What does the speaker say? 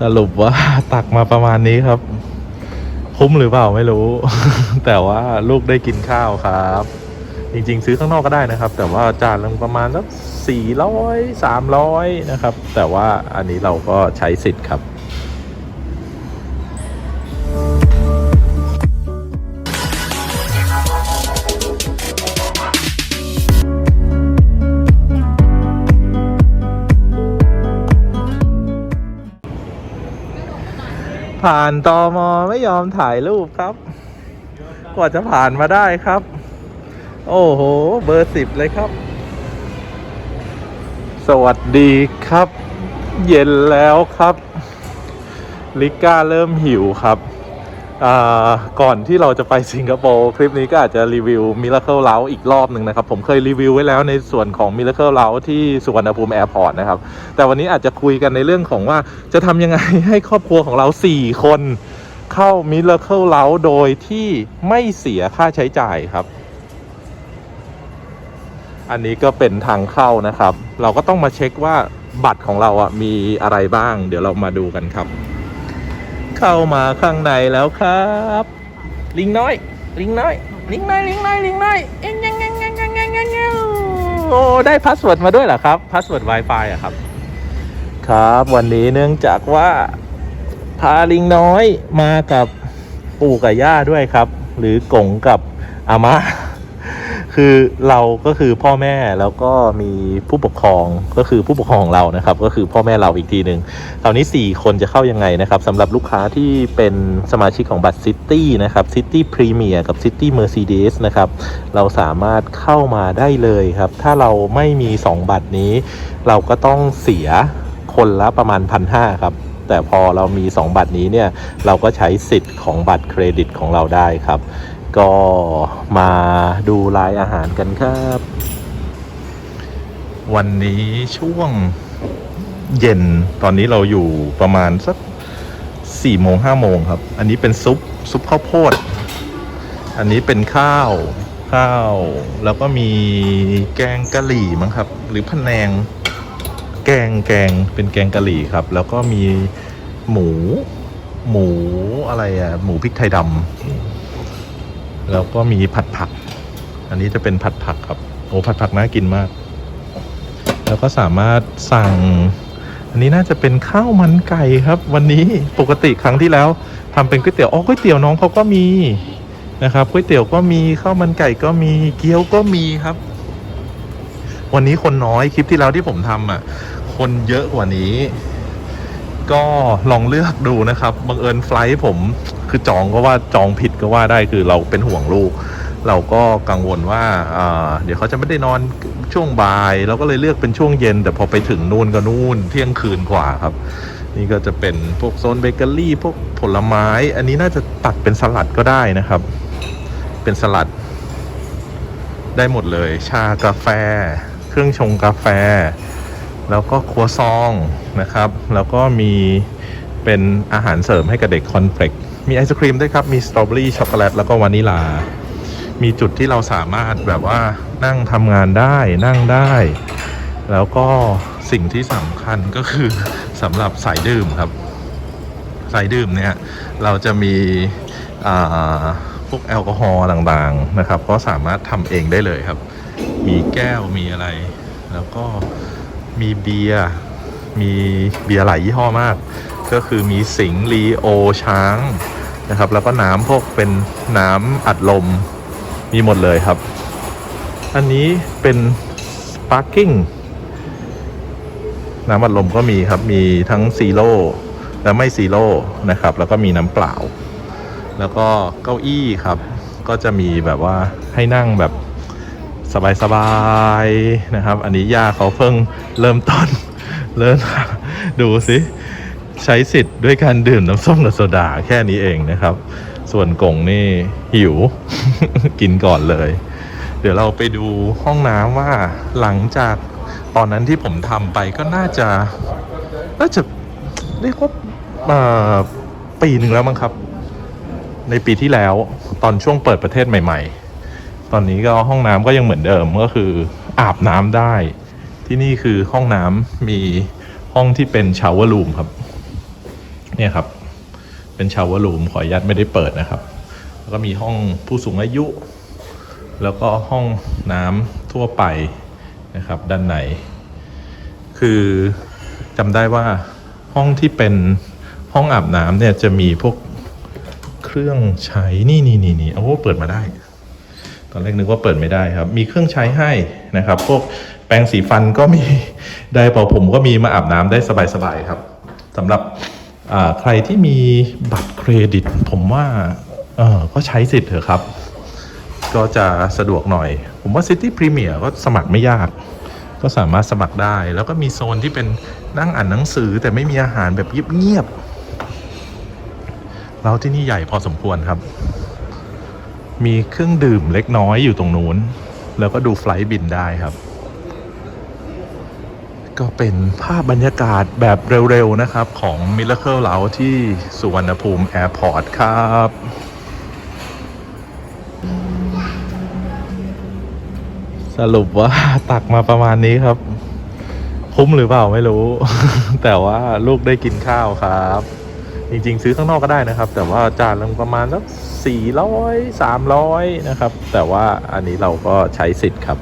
สรุปว่าตักมาประมาณนี้ครับ คุ้มหรือเปล่าไม่รู้ แต่ว่าลูกได้กินข้าวครับ จริง ๆ ซื้อข้างนอกก็ได้นะครับ แต่ว่าจานละประมาณสักสี่ร้อยสามร้อยนะครับ แต่ว่าอันนี้เราก็ใช้สิทธิ์ครับ ผ่านตอมอไม่ยอมถ่ายรูปครับ กว่าจะผ่านมาได้ครับ โอ้โห เบอร์สิบเลยครับ สวัสดีครับ เย็นแล้วครับ ลิก้าเริ่มหิวครับ ก่อนที่เราจะไปสิงคโปร์คลิปนี้ก็อาจจะรีวิว Miracle l o u อีกรอบหนึ่งนะครับ ผมเคยรีวิวไว้แล้วในส่วนของ Miracle l o u ที่สุวรรณภูมิแอร์พอร์ตนะครับ แต่วันนี้อาจจะคุยกันในเรื่องของว่าจะทำยังไงให้ครอบครัวของเรา 4 คนเข้า Miracle l o u โดยที่ไม่เสียค่าใช้จ่ายครับ อันนี้ก็เป็นทางเข้านะครับ เราก็ต้องมาเช็คว่าบัตรของเราอะมีอะไรบ้าง เดี๋ยวเรามาดูกันครับ เข้ามาข้างในแล้วครับ ลิงน้อย ลิงน้อย ลิงน้อย ลิงน้อย ลิงน้อยเอ็งยังยังยังยังยังยังยังโอ้ได้พาสเวิร์ดมาด้วยเหรอครับพาสเวิร์ด Wi-Fi อะครับ ครับวันนี้เนื่องจากว่าพาลิงน้อยมากับปู่กับย่าด้วยครับ หรือกงกับอาม่า คือเราก็คือพ่อแม่แล้วก็มีผู้ปกครองก็คือผู้ปกครองของเรานะครับ ก็คือพ่อแม่เราอีกทีหนึ่งคราวนี้ 4 คนจะเข้ายังไงนะครับสำหรับลูกค้าที่เป็นสมาชิกของบัตรซิตี้นะครับซิตี้พรีเมียร์กับซิตี้เมอร์ d เดสนะครับเราสามารถเข้ามาได้เลยครับ ถ้าเราไม่มี 2 บัตรนี้ เราก็ต้องเสียคนละประมาณพันห้าครับแต่พอเรามี 2 บัตรนี้เนี่ยเราก็ใช้สิทธิ์ของบัตรเครดิตของเราได้ครับ ก็มาดูรายอาหารกันครับ วันนี้ช่วงเย็นตอนนี้เราอยู่ประมาณสักสี่โมงห้าโมงครับ อันนี้เป็นซุปซุปข้าวโพด อันนี้เป็นข้าวข้าว แล้วก็มีแกงกะหรี่มั้งครับ หรือพะแนง แกงแกงเป็นแกงกะหรี่ครับ แล้วก็มีหมูหมูอะไรอะหมูพริกไทยดำ แล้วก็มีผัดผัก อันนี้จะเป็นผัดผักครับ โอ้ผัดผักน่ากินมาก แล้วก็สามารถสั่ง อันนี้น่าจะเป็นข้าวมันไก่ครับ วันนี้ปกติครั้งที่แล้วทำเป็นก๋วยเตี๋ยวอ๋อก๋วยเตี๋ยวน้องเขาก็มีนะครับก๋วยเตี๋ยวก็มีข้าวมันไก่ก็มีเกี๊ยวก็มีครับ วันนี้คนน้อยคลิปที่แล้วที่ผมทำอะ คนเยอะกว่านี้ ก็ลองเลือกดูนะครับบังเอิญไฟลท์ผมคือจองก็ว่าจองผิดก็ว่าได้คือเราเป็นห่วงลูก เราก็กังวลว่าอ่าเดี๋ยวเขาจะไม่ได้นอนช่วงบ่าย เราก็เลยเลือกเป็นช่วงเย็น แต่พอไปถึงนู่นก็นู่นเที่ยงคืนกว่าครับ นี่ก็จะเป็นพวกโซนเบเกอรี่พวกผลไม้ อันนี้น่าจะตัดเป็นสลัดก็ได้นะครับ เป็นสลัด ได้หมดเลย ชากาแฟ เครื่องชงกาแฟ แล้วก็ครัวซองนะครับ แล้วก็มีเป็นอาหารเสริมให้กับเด็กคอนเฟลกมีไอศครีมด้วยครับ มีสตรอเบอรี่ช็อกโกแลตแล้วก็วานิลา มีจุดที่เราสามารถแบบว่านั่งทำงานได้นั่งได้ แล้วก็สิ่งที่สำคัญก็คือสำหรับสายดื่มครับ สายดื่มเนี่ย เราจะมีพวกแอลกอฮอล์ต่างๆนะครับ ก็สามารถทำเองได้เลยครับ มีแก้วมีอะไร แล้วก็ มีเบียร์มีเบียร์หลายยี่ห้อมาก ก็คือมีสิงห์ลีโอช้างนะครับ แล้วก็น้ำพวกเป็นน้ำอัดลมมีหมดเลยครับ อันนี้เป็นสปาร์กิ้งน้ำอัดลมก็มีครับ มีทั้งซีโร่และไม่ซีโร่นะครับ แล้วก็มีน้ำเปล่า แล้วก็เก้าอี้ครับ ก็จะมีแบบว่าให้นั่งแบบ สบายๆนะครับ อันนี้ย่าเขาเพิ่งเริ่มต้นเริ่มดูสิใช้สิทธิ์ด้วยการดื่มน้ำส้มกับโซดาแค่นี้เองนะครับ ส่วนกงนี่หิว กินก่อนเลย เดี๋ยวเราไปดูห้องน้ำว่าหลังจากตอนนั้นที่ผมทำไปก็น่าจะน่าจะเรียกว่าปีหนึ่งแล้วมั้งครับ ในปีที่แล้วตอนช่วงเปิดประเทศใหม่ ๆ ตอนนี้ก็ห้องน้ำก็ยังเหมือนเดิมก็คืออาบน้ำได้ ที่นี่คือห้องน้ำมีห้องที่เป็นชาวเวอร์รูมครับ เนี่ยครับ เป็นชาวรูมขออนุญาตไม่ได้เปิดนะครับ แล้วก็มีห้องผู้สูงอายุ แล้วก็ห้องน้ำทั่วไปนะครับ ด้านในคือจำได้ว่าห้องที่เป็นห้องอาบน้ำเนี่ยจะมีพวกเครื่องใช้นี่นี่นี่นี่โอ้โหเปิดมาได้ อนแรกนึกว่าเปิดไม่ได้ครับ มีเครื่องใช้ให้นะครับ พวกแปรงสีฟันก็มีได้เป่าผมก็มีมาอาบน้ำได้สบายๆครับสำหรับใครที่มีบัตรเครดิต ผมว่าเออก็ใช้สิทธิ์เถอะครับ ก็จะสะดวกหน่อย ผมว่า City Premier ก็สมัครไม่ยาก ก็สามารถสมัครได้ แล้วก็มีโซนที่เป็นนั่งอ่านหนังสือแต่ไม่มีอาหารแบบเงียบๆเราที่นี่ใหญ่พอสมควรครับ มีเครื่องดื่มเล็กน้อยอยู่ตรงนู้น แล้วก็ดูไฟล์บินได้ครับ ก็เป็นภาพบรรยากาศแบบเร็วๆนะครับ ของ Miracle l o u ที่สุวรรณภูมิแอร์พอร์ตครับสรุปว่าตักมาประมาณนี้ครับ คุ้มหรือเปล่าไม่รู้ แต่ว่าลูกได้กินข้าวครับ จริง ๆ ซื้อข้างนอกก็ได้นะครับ แต่ว่าจานละประมาณสัก สี่ร้อยสามร้อยนะครับ แต่ว่าอันนี้เราก็ใช้สิทธิ์ครับ